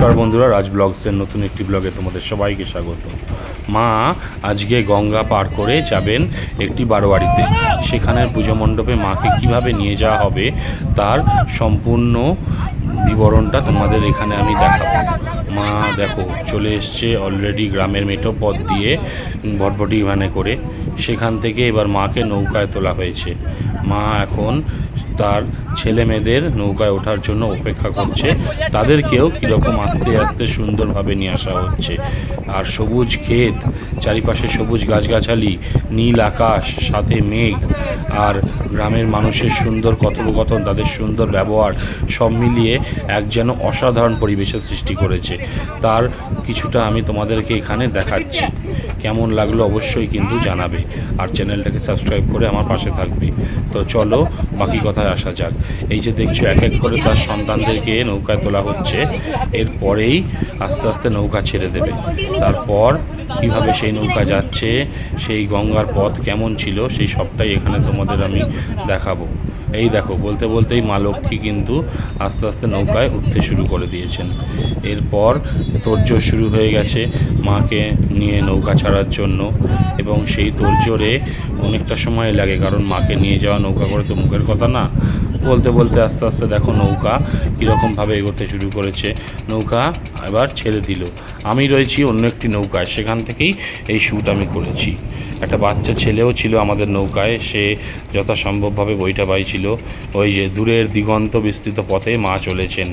বন্ধুরা, রাজ ব্লগসের নতুন একটি ব্লগে তোমাদের সবাইকে স্বাগত। মা আজকে গঙ্গা পার করে যাবেন একটি বারোয়ারিতে সেখানের পুজো মণ্ডপে মাকে কীভাবে নিয়ে যাওয়া হবে তার সম্পূর্ণ বিবরণটা তোমাদের এখানে আমি দেখাবো। মা দেখো, চলে এসছে অলরেডি গ্রামের মেঠো পথ দিয়ে ভটভটি ভ্যানে করে। সেখান থেকে এবার মাকে নৌকায় তোলা হয়েছে। মা এখন তার ছেলে মেয়েদের নৌকায় ওঠার জন্য অপেক্ষা করছে। তাদেরকেও কীরকম আস্তে আস্তে সুন্দরভাবে নিয়ে আসা হচ্ছে। আর সবুজ ক্ষেত, চারিপাশে সবুজ গাছগাছালি, নীল আকাশ, সাথে মেঘ, আর গ্রামের মানুষের সুন্দর কথোপকথন, তাদের সুন্দর ব্যবহার, সব মিলিয়ে এক যেন অসাধারণ পরিবেশের সৃষ্টি করেছে। তার কিছুটা আমি তোমাদেরকে এখানে দেখাচ্ছি। কেমন লাগল অবশ্যই কিন্তু জানাবে। আর চ্যানেলটাকে সাবস্ক্রাইব করে আমার পাশে থাকবে। তো চলো, বাকি কথায় আসা যাক। এই যে দেখছ, এক এক করে তার সন্তানদেরকে নৌকায় তোলা হচ্ছে। এরপরেই আস্তে আস্তে নৌকা ছেড়ে দেবে। তারপর কীভাবে সেই নৌকা যাচ্ছে, সেই গঙ্গার পথ কেমন ছিল, সেই সবটাই এখানে তোমাদের আমি দেখাবো। এই দেখো, বলতে বলতেই মা লক্ষ্মী কিন্তু আস্তে আস্তে নৌকায় উঠতে শুরু করে দিয়েছেন। এরপর তোড়জোড় শুরু হয়ে গেছে মাকে নিয়ে নৌকা ছাড়ার জন্য এবং সেই তোড়জোড়ে অনেকটা সময় লাগে, কারণ মাকে নিয়ে যাওয়া নৌকা করে তো মুখের কথা না। বলতে বলতে আস্তে আস্তে দেখো নৌকা কীরকমভাবে এগোতে শুরু করেছে। নৌকা এবার ছেড়ে দিল। আমি রয়েছি অন্য একটি নৌকায়। সেখান থেকেই এই শ্যুট আমি করেছি। একটা বাচ্চা ছেলেও ছিল আমাদের নৌকায়, সে যথাসম্ভবভাবে বইটা বাইছিল ওই যে দূরের দিগন্ত বিস্তৃত পথে মা চলেছেন।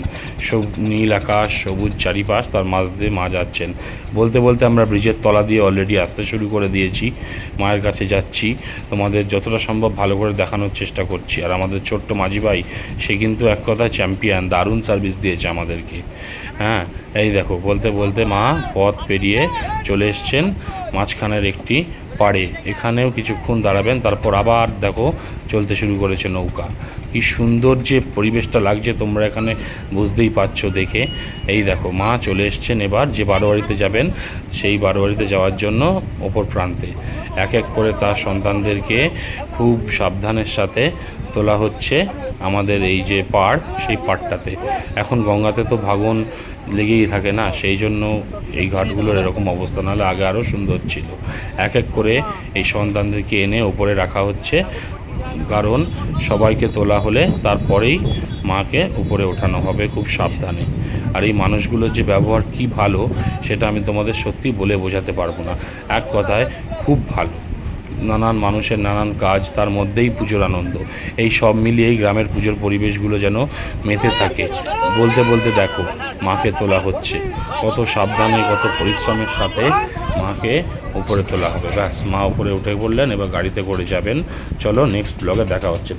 সব নীল আকাশ, সবুজ চারিপাশ, তার মাঝ দিয়ে মা যাচ্ছেন। বলতে বলতে আমরা ব্রিজের তলা দিয়ে অলরেডি আসতে শুরু করে দিয়েছি। মায়ের কাছে যাচ্ছি। তোমাদের যতটা সম্ভব ভালো করে দেখানোর চেষ্টা করছি। আর আমাদের ছোট্ট মাঝি ভাই, সে কিন্তু এক কথায় চ্যাম্পিয়ন দারুণ সার্ভিস দিয়েছে আমাদেরকে। হ্যাঁ এই দেখো, বলতে বলতে মা পথ পেরিয়ে চলে এসছেন। মাঝখানের একটি পাড়ে এখানেও কিছুক্ষণ দাঁড়াবেন তারপর আবার দেখো চলতে শুরু করেছে নৌকা। কি সুন্দর যে পরিবেশটা লাগছে তোমরা এখানে বুঝতেই পারছ দেখে। এই দেখো, মা চলে এসছেন এবার যে বারোয়ারিতে যাবেন, সেই বারোয়ারিতে যাওয়ার জন্য ওপর প্রান্তে। এক এক করে তার সন্তানদেরকে খুব সাবধানের সাথে তোলা হচ্ছে আমাদের এই যে পাড়, সেই পাড়টাতে। এখন গঙ্গাতে তো ভাগন লেগেই থাকে না, সেই জন্য এই ঘাটগুলোর এরকম অবস্থা, নাহলে আগে আরও সুন্দর ছিল। এক এক করে এই সন্তানদেরকে এনে ওপরে রাখা হচ্ছে। কারণ সবাইকে তোলা হলে তারপরেই মাকে উপরে ওঠানো হবে খুব সাবধানে। আর এই মানুষগুলোর যে ব্যবহার কি ভালো, সেটা আমি তোমাদের সত্যি বলে বোঝাতে পারব না। এক কথায়, খুব ভালো। নানান মানুষের নানান কাজ, তার মধ্যেই পুজোর আনন্দ। এই সব মিলিয়েই গ্রামের পুজোর পরিবেশগুলো যেন মেতে থাকে। বলতে বলতে দেখো, মাকে তোলা হচ্ছে। কত সাবধানে, কত পরিশ্রমের সাথে মাকে উপরে তোলা হবে। ব্যাস, মা উপরে উঠে পড়লেন, এবার গাড়িতে করে যাবেন। চলো নেক্সট ব্লগে দেখা হচ্ছে।